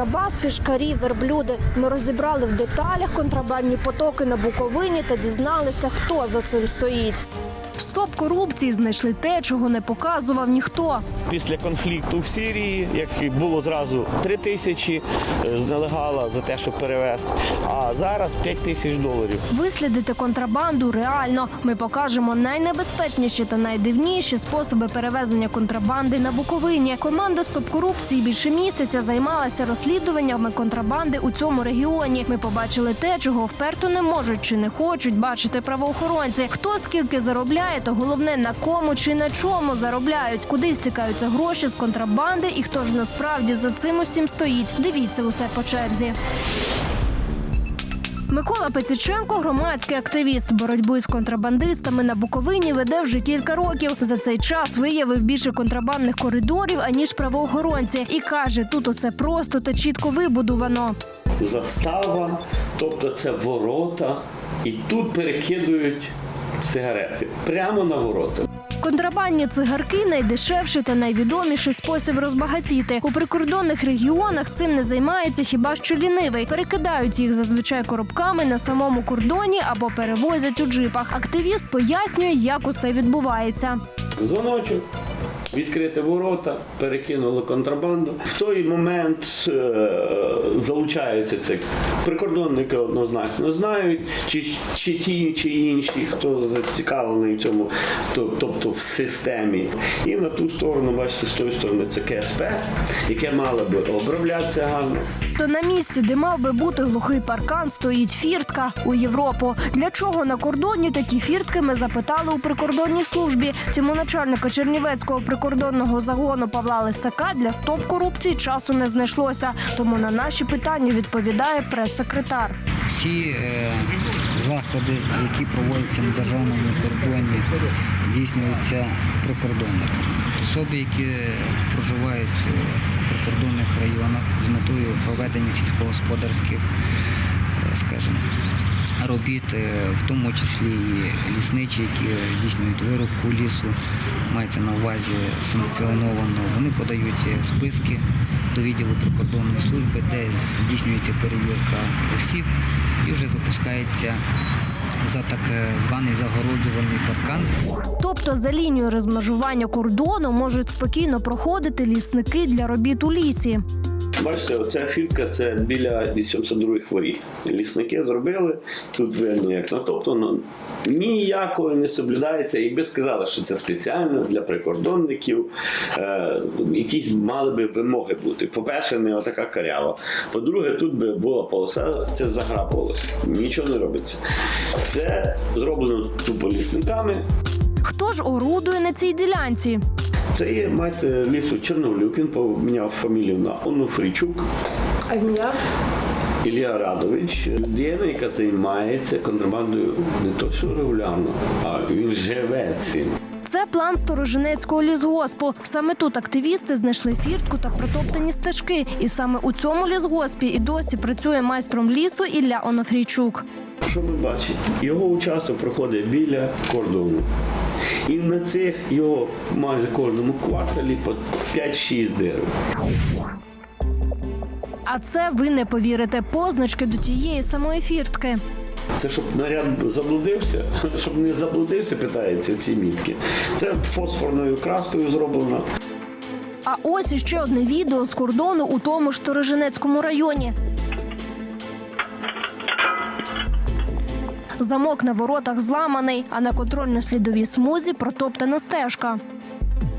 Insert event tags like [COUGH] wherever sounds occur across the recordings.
контрабас, фішкарі, верблюди. Ми розібрали в деталях контрабандні потоки на Буковині та дізналися, хто за цим стоїть. Стоп корупції знайшли те, чого не показував ніхто. Після конфлікту в Сирії, як було зразу 3 тисячі е, з нелегала за те, щоб перевезти, а зараз 5 тисяч доларів. Вислідити контрабанду реально. Ми покажемо найнебезпечніші та найдивніші способи перевезення контрабанди на Буковині. Команда Стоп корупції більше місяця займалася розслідуваннями контрабанди у цьому регіоні. Ми побачили те, чого вперто не можуть чи не хочуть бачити правоохоронці. Хто скільки заробляє, та головне на кому чи на чому заробляють, куди стікаються гроші з контрабанди, і хто ж насправді за цим усім стоїть. Дивіться усе по черзі. Микола Пеціченко, громадський активіст. Боротьбу із контрабандистами на Буковині веде вже кілька років. За цей час виявив більше контрабандних коридорів аніж правоохоронці, і каже, тут усе просто та чітко вибудовано. Застава, тобто це ворота, і тут перекидують сигарети прямо на ворота. Контрабандні цигарки найдешевший та найвідоміший спосіб розбагатіти. У прикордонних регіонах цим не займається хіба що лінивий. Перекидають їх зазвичай коробками на самому кордоні або перевозять у джипах. Активіст пояснює, як усе відбувається. Дзвоночок, відкрити ворота, перекинули контрабанду. В той момент е, залучаються це прикордонники однозначно знають, чи, чи ті, чи інші, хто зацікавлений в цьому, то- тобто в системі. І на ту сторону, бачите, з тої сторони це КСП, яке мало би оброблятися гарно. То на місці, де мав би бути глухий паркан, стоїть фіртка у Європу. Для чого на кордоні такі фіртки ми запитали у прикордонній службі. Цьому начальника Чернівецького прикордонного загону Павла Лисака для стоп корупції часу не знайшлося. Тому на наші питання відповідає прес-секретар. Всі е, заходи, які проводяться на державному кордоні, здійснюються прикордонниками. Особи, які проживають у прикордонних районах з метою проведення сільськогосподарських, е, скажімо, робіт, е, в тому числі і лісничі, які здійснюють вирубку лісу, мається на увазі санкціоновано. Вони подають е, списки до відділу прикордонної служби, де здійснюється перевірка осіб і вже запускається за так е, званий загороджувальний паркан. Тобто за лінією розмежування кордону можуть спокійно проходити лісники для робіт у лісі. Бачите, оця фірка це біля 82-х воріт. Лісники зробили, тут видно як натоптано. Ніякого не соблюдається. Якби сказали, що це спеціально для прикордонників, е, якісь мали би вимоги бути. По-перше, не отака карява. По-друге, тут би була полоса, це заграбувалося. Нічого не робиться. Це зроблено тупо лісниками. Хто ж орудує на цій ділянці? Це є мати лісу Чорновлюк, він поміняв фамілію на Онуфрійчук. А ім'я? Ілля Радович, людина, яка займається контрабандою не то, що регулярно, а він живе цим. Це план Сторожинецького лісгоспу. Саме тут активісти знайшли фіртку та протоптані стежки. І саме у цьому лісгоспі і досі працює майстром лісу Ілля Онофрійчук. Що ми бачимо? Його участок проходить біля кордону. І на цих його майже кожному кварталі по 5-6 дерев. А це ви не повірите позначки до тієї самої фіртки. Це щоб наряд заблудився, [LAUGHS] щоб не заблудився, питається ці мітки. Це фосфорною краскою зроблено. А ось іще одне відео з кордону у тому ж Сторожинецькому районі. Замок на воротах зламаний, а на контрольно-слідовій смузі протоптана стежка.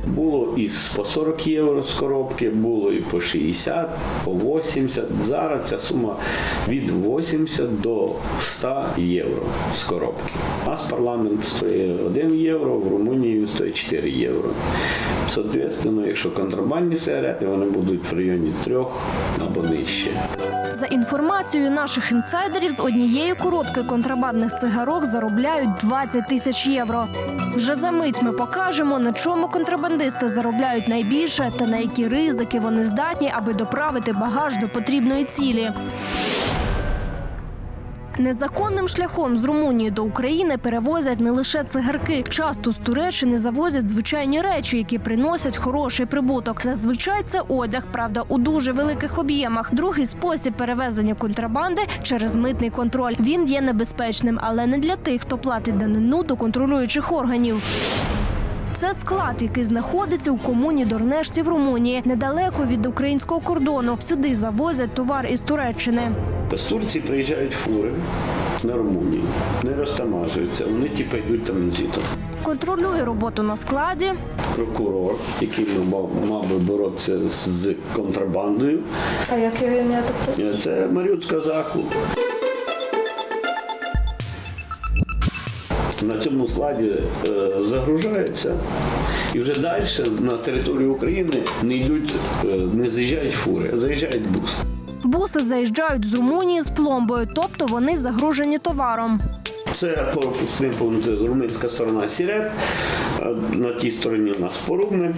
Було і по 40 євро з коробки, було і по 60, по 80. Зараз ця сума від 80 до 100 євро з коробки. Нас парламент стоїть 1 євро, в Румунії він стоїть 4 євро. Соответственно, якщо контрабандні сигарети, вони будуть в районі 3 або нижче. За інформацією наших інсайдерів, з однієї коробки контрабандних цигарок заробляють 20 тисяч євро. Вже за мить ми покажемо, на чому контрабандисти заробляють найбільше та на які ризики вони здатні, аби доправити багаж до потрібної цілі. Незаконним шляхом з Румунії до України перевозять не лише цигарки. Часто з Туреччини завозять звичайні речі, які приносять хороший прибуток. Зазвичай це одяг, правда, у дуже великих об'ємах. Другий спосіб перевезення контрабанди через митний контроль. Він є небезпечним, але не для тих, хто платить данину до контролюючих органів. Це склад, який знаходиться у комуні Дорнешці в Румунії, недалеко від українського кордону. Сюди завозять товар із Туреччини. З Турції приїжджають фури на Румунію, не розтамажуються, вони типу йдуть транзитом. Контролює роботу на складі. Прокурор, який мав, мав би боротися з контрабандою, А як його ім'я е, це Маріут Казаху. На цьому складі е, загружаються і вже далі на територію України не йдуть, е, не заїжджають фури, а заїжджають буси. Буси заїжджають з Румунії з пломбою, тобто вони загружені товаром. Це повинна повнити румунська сторона Сірет, на тій стороні у нас порубне.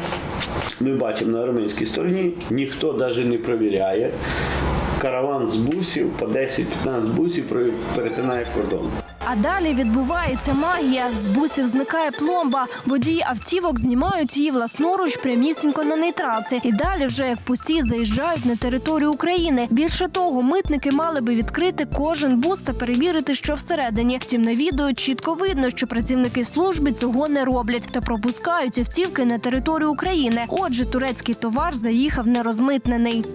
Ми бачимо на румунській стороні, ніхто навіть не перевіряє. Караван з бусів по 10-15 бусів перетинає кордон. А далі відбувається магія. З бусів зникає пломба. Водії автівок знімають її власноруч прямісінько на нейтралці. І далі, вже як пусті, заїжджають на територію України. Більше того, митники мали би відкрити кожен бус та перевірити, що всередині. Втім, на відео чітко видно, що працівники служби цього не роблять та пропускають автівки на територію України. Отже, турецький товар заїхав нерозмитнений.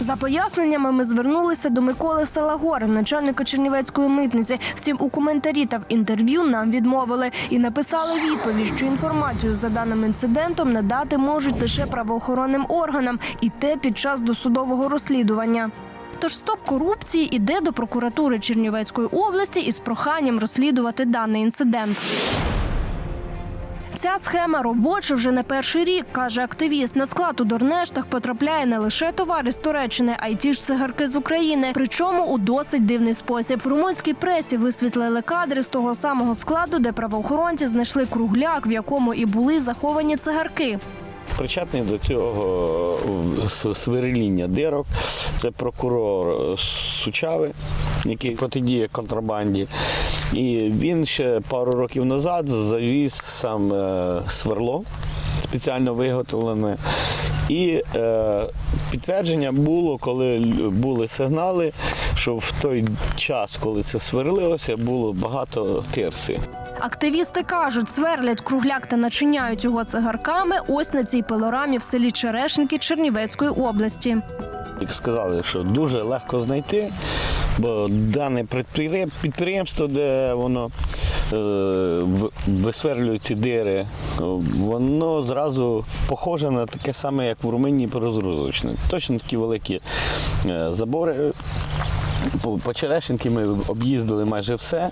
За поясненнями ми звернулися до Миколи Салагори, начальника Чернівецької митниці. Втім, у коментарі та в інтерв'ю нам відмовили і написали відповідь, що інформацію за даним інцидентом надати можуть лише правоохоронним органам, і те під час досудового розслідування. Тож стоп корупції іде до прокуратури Чернівецької області із проханням розслідувати даний інцидент. Ця схема робоча вже не перший рік, каже активіст. На склад у Дорнештах потрапляє не лише товари з Туреччини, а й ті ж цигарки з України. Причому у досить дивний спосіб. Румунській пресі висвітлили кадри з того самого складу, де правоохоронці знайшли кругляк, в якому і були заховані цигарки. Причетний до цього е, сверління дирок. Це прокурор е, Сучави, який протидіє контрабанді. І він ще пару років назад завіз сам е, сверло спеціально виготовлене. І е, підтвердження було, коли були сигнали, що в той час, коли це сверлилося, було багато тирси. Активісти кажуть, сверлять кругляк та начиняють його цигарками ось на цій пилорамі в селі Черешенки Чернівецької області. Як сказали, що дуже легко знайти, бо дане підприємство, де воно е, в- висверлюють ці дири, воно зразу похоже на таке саме, як в Румунії по. Точно такі великі е, забори. По Черешенки ми об'їздили майже все.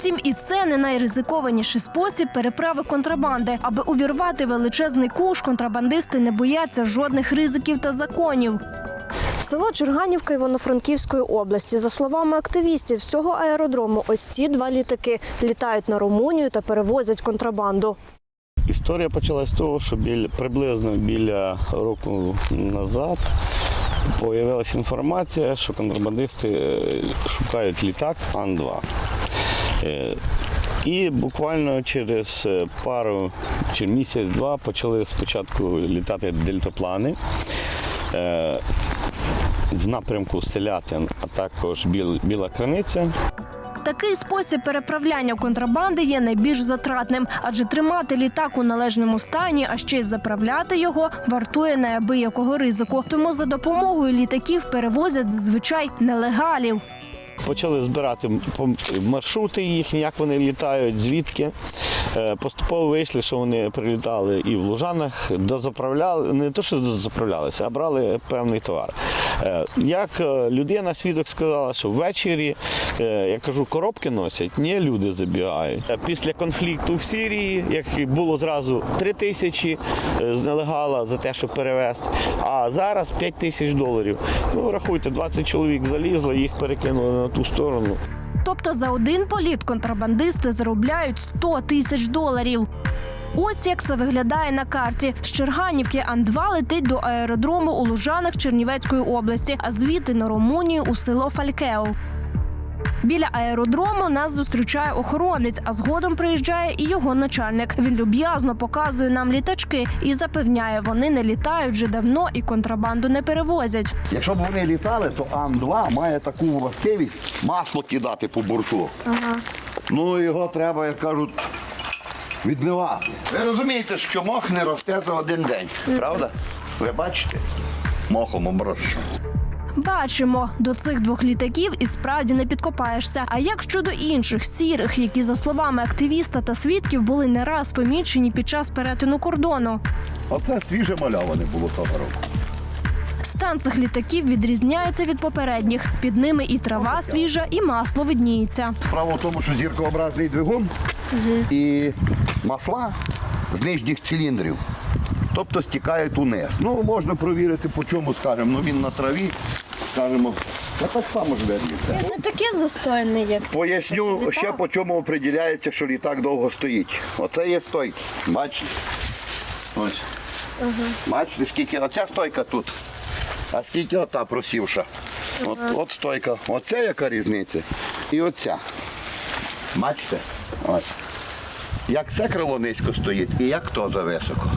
Втім, і це не найризикованіший спосіб переправи контрабанди. Аби увірвати величезний куш, контрабандисти не бояться жодних ризиків та законів. Село Черганівка Івано-Франківської області. За словами активістів, з цього аеродрому ось ці два літаки літають на Румунію та перевозять контрабанду. Історія почалась з того, що біля, приблизно біля року назад з'явилася інформація, що контрабандисти е, шукають літак Ан-2. Е, І буквально через е, пару чи місяць-два почали спочатку літати дельтаплани е, в напрямку Селятин, а також Біла Криниця. Такий спосіб переправляння контрабанди є найбільш затратним, адже тримати літак у належному стані, а ще й заправляти його вартує неабиякого ризику. Тому за допомогою літаків перевозять зазвичай нелегалів. Почали збирати маршрути їхні, як вони літають, звідки. Е, Поступово вийшли, що вони прилітали і в Лужанах, дозаправляли, не то, що дозаправлялися, а брали певний товар. Е, Як е, людина, свідок сказала, що ввечері, я кажу, коробки носять, ні, люди забігають. Після конфлікту в Сирії, як було зразу 3 тисячі з нелегала за те, щоб перевезти, а зараз 5 тисяч доларів. Ну, рахуйте, 20 чоловік залізло, їх перекинули на ту сторону. Тобто за один політ контрабандисти заробляють 100 тисяч доларів. Ось як це виглядає на карті. З Черганівки Ан-2 летить до аеродрому у Лужанах Чернівецької області, а звідти на Румунію у село Фалькео. Біля аеродрому нас зустрічає охоронець, а згодом приїжджає і його начальник. Він люб'язно показує нам літачки і запевняє, вони не літають вже давно і контрабанду не перевозять. Якщо б вони літали, то Ан-2 має таку властивість масло кидати по борту. Ну його треба, як кажуть, відмивати. Ви розумієте, що мох не росте за один день, правда? Ви бачите? Мохом оброщено. Бачимо, до цих двох літаків і справді не підкопаєшся. А як щодо інших сірих, які за словами активіста та свідків були не раз помічені під час перетину кордону? Оце свіже мальоване було того року. Стан цих літаків відрізняється від попередніх. Під ними і трава свіжа, і масло видніється. Справа в тому, що зіркообразний двигун і масла з нижніх циліндрів. Тобто стікають униз. Ну, можна провірити, по чому скажемо. Ну він на траві, скажемо, та так само ж видно. Не таке застойне, як Поясню ще по чому определяється, що літак довго стоїть. Оце є стойка. Бачите? Ось. Бачите, скільки оця стойка тут. А скільки ота просівша. От, от стойка. Оце яка різниця. І оця. Бачите? Ось. Як це крило низько стоїть і як то зависоко.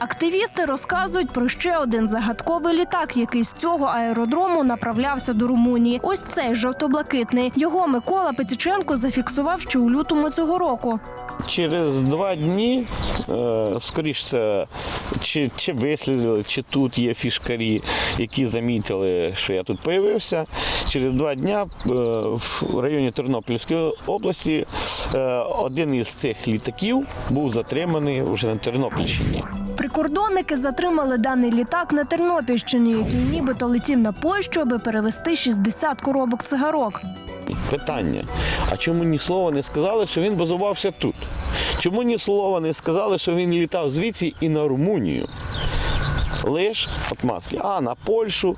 Активісти розказують про ще один загадковий літак, який з цього аеродрому направлявся до Румунії. Ось цей жовто-блакитний. Його Микола Петіченко зафіксував ще у лютому цього року. Через два дні, е, скоріш це, чи, чи вислідили, чи тут є фішкарі, які замітили, що я тут появився. Через два дні е, в районі Тернопільської області е, один із цих літаків був затриманий вже на Тернопільщині. Прикордонники затримали даний літак на Тернопільщині, який нібито летів на Польщу, аби перевезти 60 коробок цигарок. Питання: а чому ні слова не сказали, що він базувався тут? Чому ні слова не сказали, що він літав звідси і на Румунію? Лиш от маски, а на Польщу.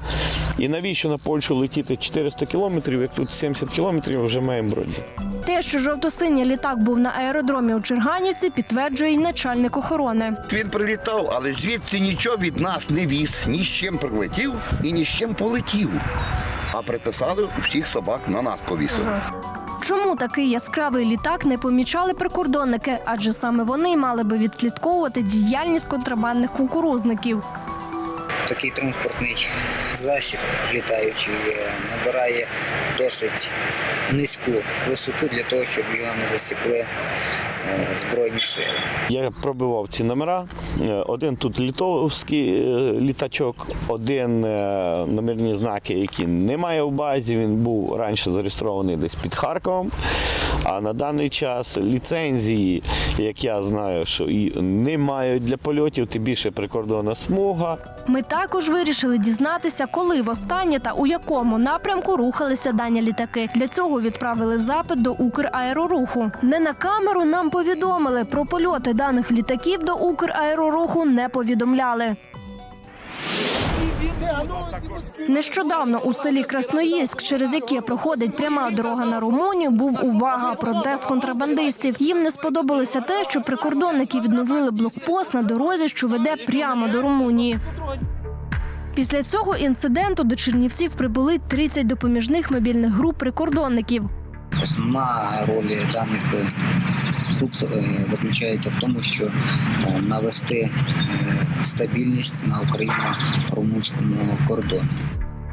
І навіщо на Польщу летіти 400 кілометрів, як тут 70 кілометрів вже маємо броді. Те, що жовто-синій літак був на аеродромі у Черганівці, підтверджує й начальник охорони. Він прилітав, але звідси нічого від нас не віз. Ні з чим прилетів і ні з чим полетів. А приписали всіх собак на нас повісили. Чому такий яскравий літак не помічали прикордонники? Адже саме вони мали би відслідковувати діяльність контрабандних кукурузників. Такий транспортний засіб літаючий е, набирає досить низьку висоту для того, щоб його не засікли е, збройні сили. Я пробивав ці номера. Е, Один тут літовський е, літачок, один номерні знаки, які немає в базі. Він був раніше зареєстрований десь під Харковом. А на даний час ліцензії, як я знаю, що і не мають для польотів, тим більше прикордонна смуга. Ми також вирішили дізнатися, коли востаннє та у якому напрямку рухалися дані літаки. Для цього відправили запит до Украероруху. Не на камеру нам повідомили про польоти даних літаків до Украероруху не повідомляли. Нещодавно у селі Красноїльськ, через яке проходить пряма дорога на Румунію, був увага протест контрабандистів. Їм не сподобалося те, що прикордонники відновили блокпост на дорозі, що веде прямо до Румунії. Після цього інциденту до Чернівців прибули 30 допоміжних мобільних груп прикордонників. Основна роль даних груп е, заключається в тому, що е, навести е, стабільність на україно-румунському кордоні.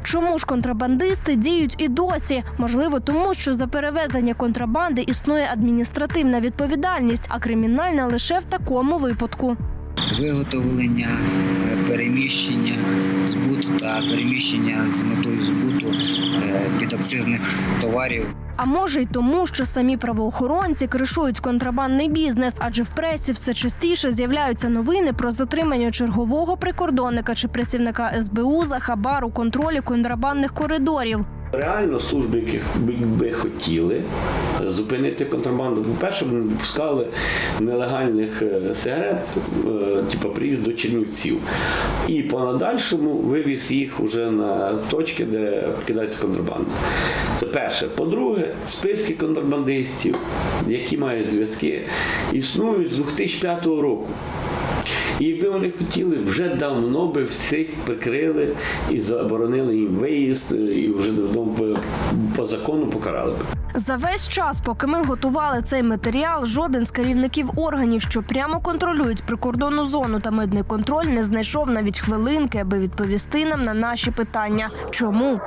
Чому ж контрабандисти діють і досі? Можливо, тому що за перевезення контрабанди існує адміністративна відповідальність, а кримінальна лише в такому випадку. Виготовлення, переміщення, збут та переміщення з метою збуту підакцизних товарів А може й тому, що самі правоохоронці кришують контрабандний бізнес, адже в пресі все частіше з'являються новини про затримання чергового прикордонника чи працівника СБУ за хабар у контролі контрабандних коридорів. Реально служби, яких би- хотіли зупинити контрабанду, по-перше, б не випускали нелегальних е, сигарет, е, типу приїзд до Чернівців. І по надальшому вивіз їх уже на точки, де вкидається контрабанда. Це перше. По-друге, списки контрабандистів, які мають зв'язки, існують з 2005 року. І якби вони хотіли, вже давно би всіх прикрили і заборонили їм виїзд, і вже давно б по закону покарали б. За весь час, поки ми готували цей матеріал, жоден з керівників органів, що прямо контролюють прикордонну зону та митний контроль, не знайшов навіть хвилинки, аби відповісти нам на наші питання. Чому?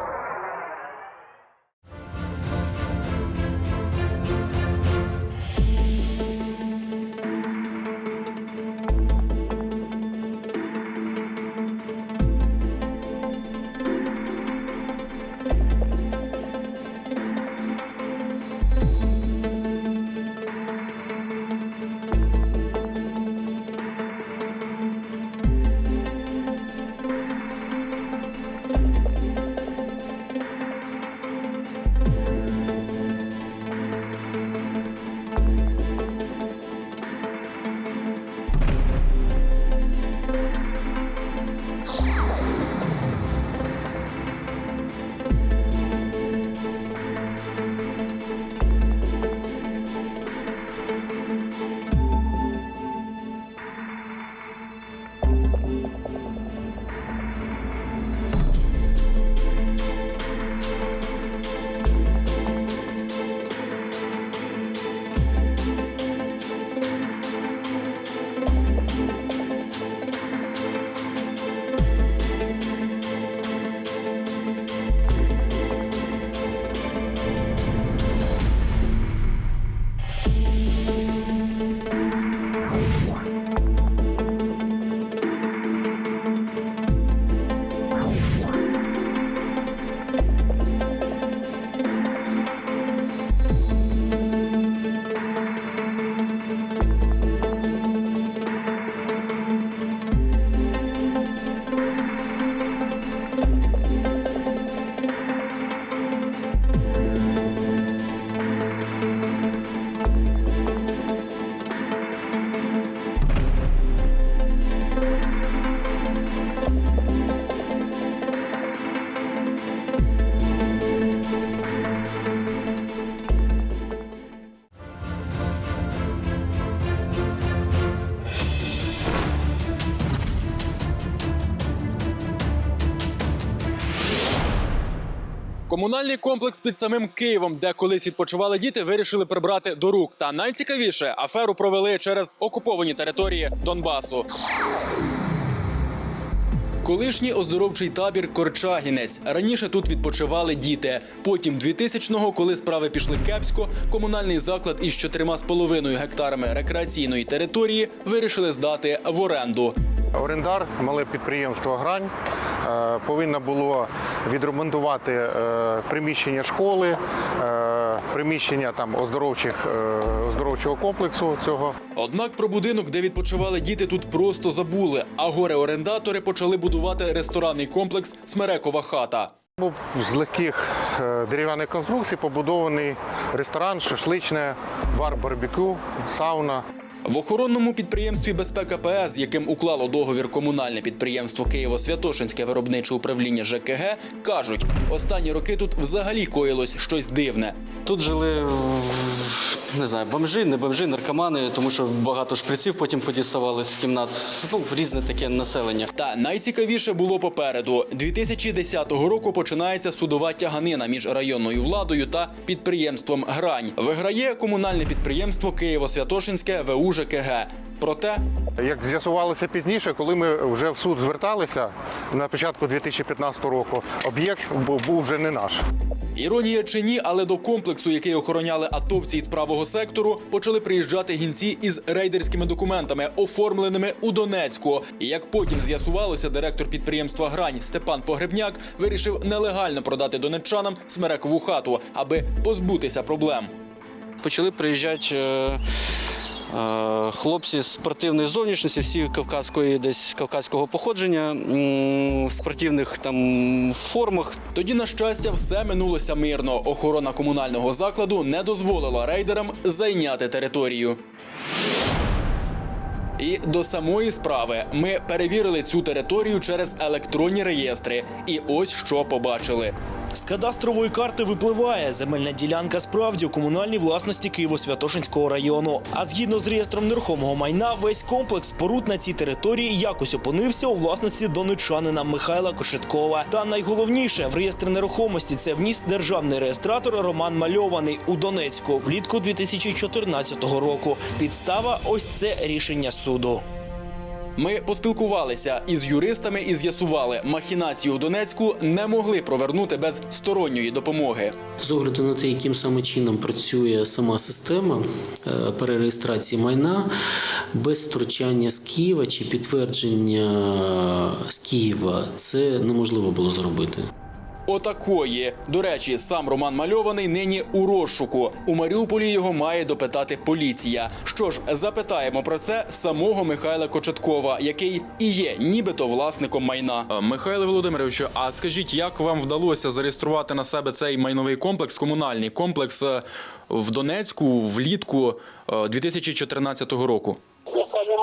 Комунальний комплекс під самим Києвом, де колись відпочивали діти, вирішили прибрати до рук. Та найцікавіше аферу провели через окуповані території Донбасу. Колишній оздоровчий табір Корчагінець. Раніше тут відпочивали діти. Потім 2000-го, коли справи пішли кепсько, комунальний заклад із 4,5 гектарами рекреаційної території вирішили здати в оренду. Орендар, мале підприємство Грань, е, повинно було відремонтувати е, приміщення школи, е, приміщення там оздоровчих, оздоровчого комплексу цього. Однак про будинок, де відпочивали діти, тут просто забули. А горе-орендатори почали будувати ресторанний комплекс Смерекова хата. Був з легких дерев'яних конструкцій побудований ресторан, шашличне, бар барбекю, сауна. В охоронному підприємстві Безпека ПС, яким уклало договір комунальне підприємство Києво-Святошинське виробниче управління ЖКГ, кажуть, останні роки тут взагалі коїлось щось дивне. Тут жили е, не знаю, бомжи, не бомжи, наркомани, тому що багато шприців потім подіставали з кімнат. Ну, різне таке населення. Та найцікавіше було попереду. 2010 року починається судова тяганина між районною владою та підприємством Грань. Виграє комунальне підприємство Києво-Святошинське ВУ ЖКГ. Проте Як з'ясувалося пізніше, коли ми вже в суд зверталися на початку 2015 року, об'єкт бу- був вже не наш. Іронія чи ні, але до комплексу, який охороняли атовці із правого сектору, почали приїжджати гінці із рейдерськими документами, оформленими у Донецьку. І як потім з'ясувалося, директор підприємства Грань Степан Погребняк вирішив нелегально продати донеччанам смерекову хату, аби позбутися проблем. Почали приїжджати е, хлопці з спортивної зовнішності, всі кавказької, десь кавказького походження, в спортивних там формах. Тоді, на щастя, все минулося мирно. Охорона комунального закладу не дозволила рейдерам зайняти територію. І до самої справи ми перевірили цю територію через електронні реєстри. І ось що побачили. З кадастрової карти випливає земельна ділянка справді у комунальній власності Києво-Святошинського району. А згідно з реєстром нерухомого майна, весь комплекс споруд на цій території якось опинився у власності донечанина Михайла Кошеткова. Та найголовніше в реєстр нерухомості це вніс державний реєстратор Роман Мальований у Донецьку влітку 2014 року. Підстава ось це рішення суду. Ми поспілкувалися із юристами і з'ясували, махінацію в Донецьку не могли провернути без сторонньої допомоги. З огляду на те, яким саме чином працює сама система е, перереєстрації майна, без втручання з Києва чи підтвердження з Києва, це неможливо було зробити. Отакої. До речі, сам Роман Мальований нині у розшуку. У Маріуполі його має допитати поліція. Що ж, запитаємо про це самого Михайла Кочеткова, який і є нібито власником майна. Е, Михайло Володимировичу, а скажіть, як вам вдалося зареєструвати на себе цей майновий комплекс, комунальний комплекс е, в Донецьку влітку е, 2014 року?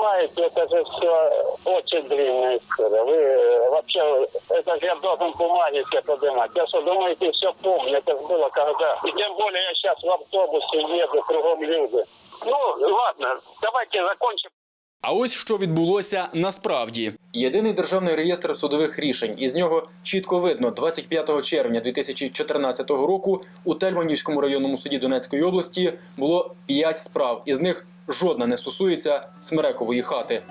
Ну, понимаете, это же все очень длинная история. Вы э, вообще, это же я должен бумаги все поднимать. Я что, думаете, все помню, это же было когда. И тем более я сейчас в автобусе еду, кругом люди. Ну, ладно, давайте закончим. А ось що відбулося насправді. Єдиний державний реєстр судових рішень. Із нього чітко видно, 25 червня 2014 року у Тельманівському районному суді Донецької області було 5 справ. Із них жодна не стосується Смерекової хати.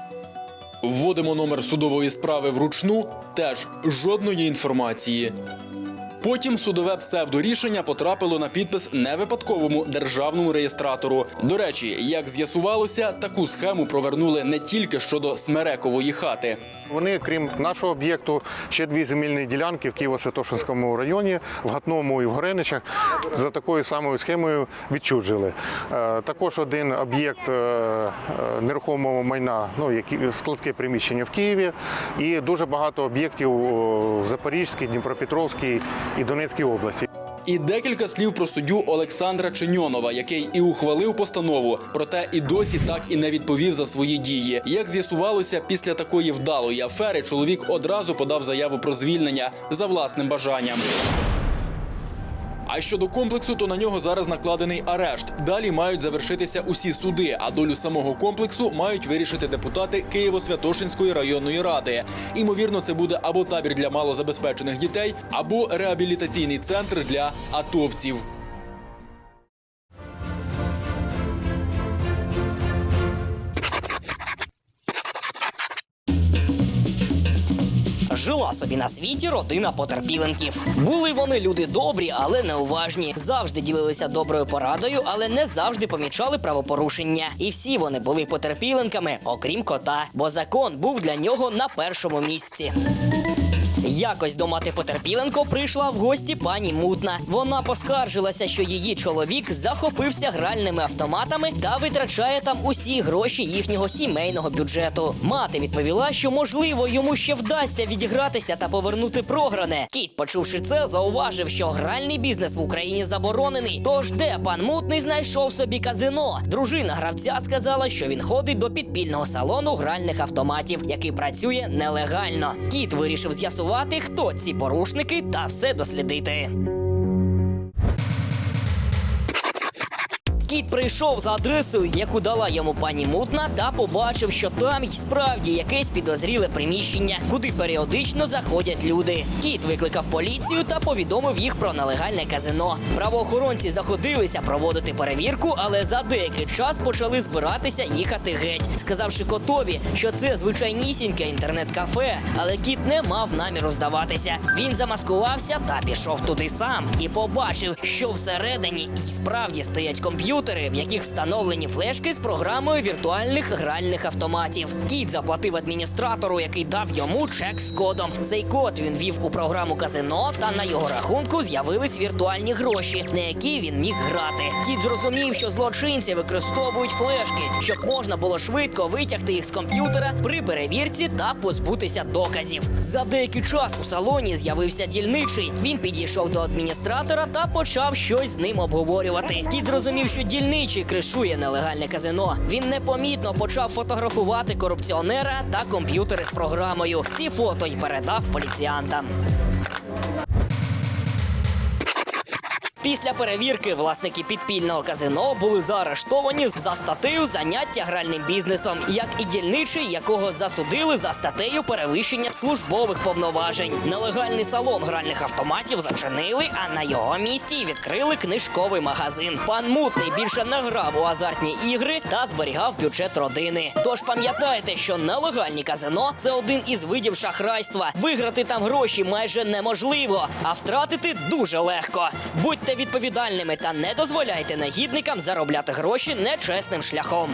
Вводимо номер судової справи вручну. Теж жодної інформації. Потім судове псевдорішення потрапило на підпис невипадковому державному реєстратору. До речі, як з'ясувалося, таку схему провернули не тільки щодо Смерекової хати. Вони, крім нашого об'єкту, ще дві земельні ділянки в Києво-Святошинському районі, в Гатному і в Гореничах за такою самою схемою відчужили. Е, Також один об'єкт е, е, нерухомого майна, ну складське приміщення в Києві, і дуже багато об'єктів в Запорізькій, Дніпропетровській і Донецькій області. І декілька слів про суддю Олександра Чиньонова, який і ухвалив постанову, проте і досі так і не відповів за свої дії. Як з'ясувалося, після такої вдалої афери чоловік одразу подав заяву про звільнення за власним бажанням. А щодо комплексу, то на нього зараз накладений арешт. Далі мають завершитися усі суди, а долю самого комплексу мають вирішити депутати Києво-Святошинської районної ради. Імовірно, це буде або табір для малозабезпечених дітей, або реабілітаційний центр для атовців. Собі на світі родина потерпіленків. Були вони люди добрі, але неуважні. Завжди ділилися доброю порадою, але не завжди помічали правопорушення. І всі вони були потерпіленками, окрім кота, бо закон був для нього на першому місці. Якось до мати потерпіленко прийшла в гості пані Мутна. Вона поскаржилася, що її чоловік захопився гральними автоматами та витрачає там усі гроші їхнього сімейного бюджету. Мати відповіла, що можливо йому ще вдасться відігратися та повернути програне. Кіт, почувши це, зауважив, що гральний бізнес в Україні заборонений. Тож де пан Мутний знайшов собі казино? Дружина гравця сказала, що він ходить до підпільного салону гральних автоматів, який працює нелегально. Кіт вирішив з'ясувати, хто ці порушники, та все дослідити. Кіт прийшов за адресою, яку дала йому пані Мутна, та побачив, що там й справді якесь підозріле приміщення, куди періодично заходять люди. Кіт викликав поліцію та повідомив їх про нелегальне казино. Правоохоронці заходилися проводити перевірку, але за деякий час почали збиратися їхати геть, сказавши котові, що це звичайнісіньке інтернет-кафе, але кіт не мав наміру здаватися. Він замаскувався та пішов туди сам і побачив, що всередині і справді стоять комп'ютери, в яких встановлені флешки з програмою віртуальних гральних автоматів. Кіт заплатив адміністратору, який дав йому чек з кодом. Цей код він ввів у програму казино, та на його рахунку з'явились віртуальні гроші, на які він міг грати. Кіт зрозумів, що злочинці використовують флешки, щоб можна було швидко витягти їх з комп'ютера при перевірці та позбутися доказів. За деякий час у салоні з'явився дільничий. Він підійшов до адміністратора та почав щось з ним обговорювати. Кіт зрозумів, що дільничий кришує нелегальне казино. Він непомітно почав фотографувати корупціонера та комп'ютери з програмою. Ці фото й передав поліціянтам. Після перевірки власники підпільного казино були заарештовані за статтею заняття гральним бізнесом, як і дільничий, якого засудили за статтею перевищення службових повноважень. Нелегальний салон гральних автоматів зачинили, а на його місці відкрили книжковий магазин. Пан Мутний більше не грав у азартні ігри та зберігав бюджет родини. Тож пам'ятайте, що нелегальні казино це один із видів шахрайства. Виграти там гроші майже неможливо, а втратити дуже легко. Будьте відповідальними та не дозволяйте нагідникам заробляти гроші нечесним шляхом.